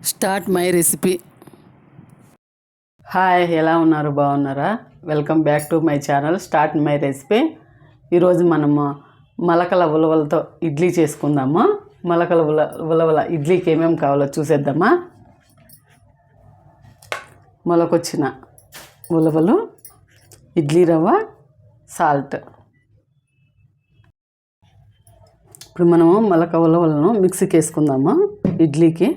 Start my recipe. Hi ఎలా ఉన్నారు? బాగున్నారా? Welcome back to my channel start my recipe. ఈరోజు మనము మలకల ఉలవలతో ఇడ్లీ చేసుకుందాము? మలకల ఉల ఉలవల ఇడ్లీకి ఏమేమి కావాలో చూసేద్దామా? మొలకొచ్చిన ఉలవలు ఇడ్లీ రవ్వ సాల్ట్. ఇప్పుడు మనము మలక ఉలవలను మిక్సీకి వేసుకుందాము? ఇడ్లీకి.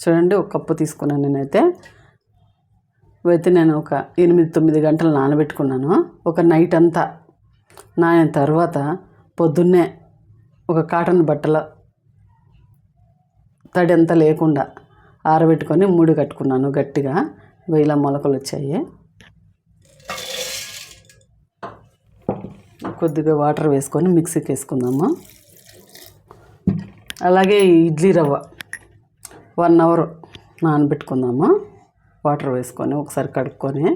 చూడండి ఒక కప్పు తీసుకున్నాను నేనైతే. ఇవైతే నేను ఒక ఎనిమిది తొమ్మిది గంటలు నానబెట్టుకున్నాను. ఒక నైట్ అంతా నానిన తర్వాత పొద్దున్నే ఒక కాటన్ బట్టల తడి అంతా లేకుండా ఆరబెట్టుకొని మూడు కట్టుకున్నాను గట్టిగా. ఇలా మొలకలు వచ్చాయి. కొద్దిగా వాటర్ వేసుకొని మిక్సీకి వేసుకుందాము. అలాగే ఇడ్లీ రవ్వ. One hour నానబెట్టుకుందాము? వాటర్ వేసుకొని ఒకసారి కడుక్కొని.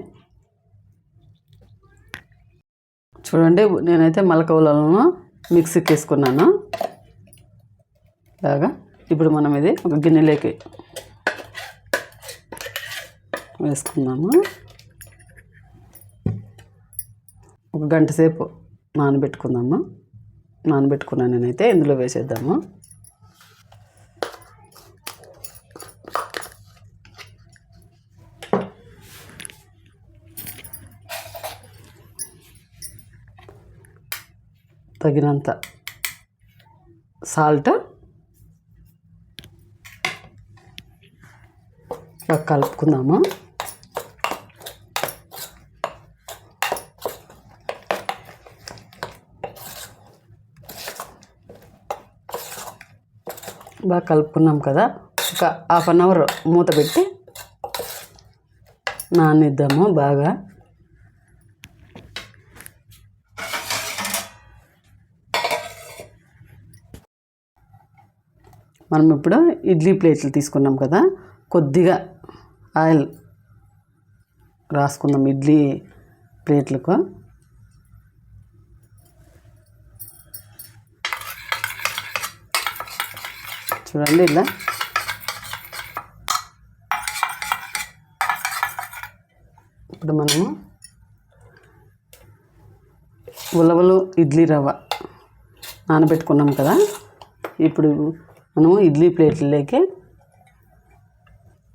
చూడండి నేనైతే మలకవులను మిక్సీకి వేసుకున్నాను ఇలాగా. ఇప్పుడు మనం ఇది ఒక గిన్నెలోకి వేసుకుందాము? ఒక గంట సేపు నానబెట్టుకుందాము? నానబెట్టుకున్నాను నేనైతే ఇందులో వేసేద్దాము? తగినంత సాల్ట్ కలుపుకుందాము. బాగా కలుపుకున్నాం కదా ఒక హాఫ్ అన్ అవర్ మూత పెట్టి నానిద్దాము బాగా. మనం ఇప్పుడు ఇడ్లీ ప్లేట్లు తీసుకున్నాం కదా కొద్దిగా ఆయిల్ రాసుకుందాం ఇడ్లీ ప్లేట్లకు. చూడండి ఇలా. ఇప్పుడు మనము ఉలవలు ఇడ్లీ రవ్వ నానబెట్టుకున్నాం కదా ఇప్పుడు మనము ఇడ్లీ ప్లేట్లలోకి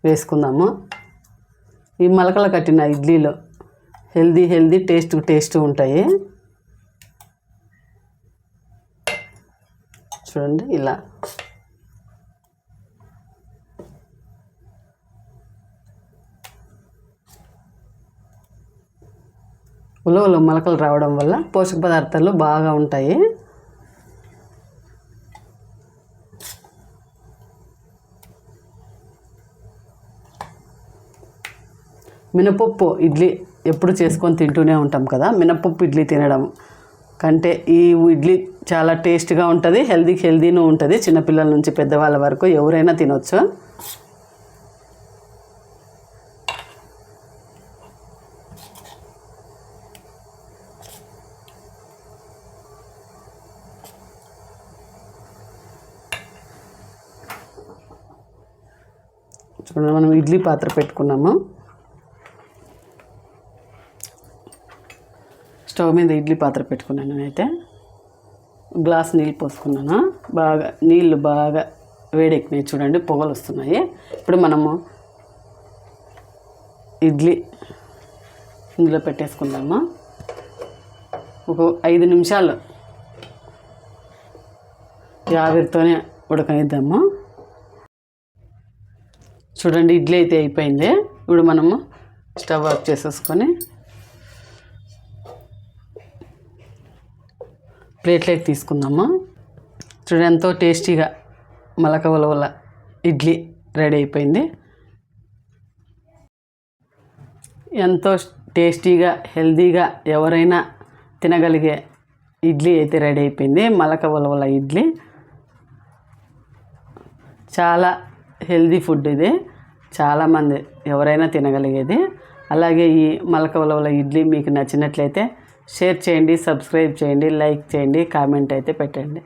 వేసుకుందాము. ఈ మొలకలు కట్టిన ఇడ్లీలో హెల్దీ హెల్దీ టేస్ట్ టేస్ట్ ఉంటాయి. చూడండి ఇలా. ఉలవలు మొలకలు రావడం వల్ల పోషక పదార్థాలు బాగా ఉంటాయి. మినపప్పు ఇడ్లీ ఎప్పుడు చేసుకొని తింటూనే ఉంటాం కదా. మినపప్పు ఇడ్లీ తినడం కంటే ఈ ఇడ్లీ చాలా టేస్ట్గా ఉంటుంది హెల్దీకి హెల్దీనూ ఉంటుంది. చిన్నపిల్లల నుంచి పెద్దవాళ్ళ వరకు ఎవరైనా తినొచ్చు. చూడండి మనం ఇడ్లీ పాత్ర పెట్టుకున్నాము. స్టవ్ మీద ఇడ్లీ పాత్ర పెట్టుకున్నాను నేనైతే. గ్లాస్ నీళ్ళు పోసుకున్నాను. బాగా నీళ్ళు బాగా వేడెక్కినాయి చూడండి పొగలు వస్తున్నాయి. ఇప్పుడు మనము ఇడ్లీ ఇందులో పెట్టేసుకుందాము. ఒక ఐదు నిమిషాలు ఆవిరితోనే ఉడకనిద్దాము. చూడండి ఇడ్లీ అయితే అయిపోయింది. ఇప్పుడు మనము స్టవ్ ఆఫ్ చేసేసుకొని ప్లేట్లోకి తీసుకుందామా? చూడండి ఎంతో టేస్టీగా మలక ఉలవల ఇడ్లీ రెడీ అయిపోయింది. ఎంతో టేస్టీగా హెల్దీగా ఎవరైనా తినగలిగే ఇడ్లీ అయితే రెడీ అయిపోయింది. మలక ఉలవల ఇడ్లీ. చాలా హెల్దీ ఫుడ్ ఇది. చాలామంది ఎవరైనా తినగలిగేది. అలాగే ఈ మలక ఉలవల ఇడ్లీ మీకు నచ్చినట్లయితే షేర్ చేయండి సబ్స్క్రైబ్ చేయండి లైక్ చేయండి కామెంట్ అయితే పెట్టండి.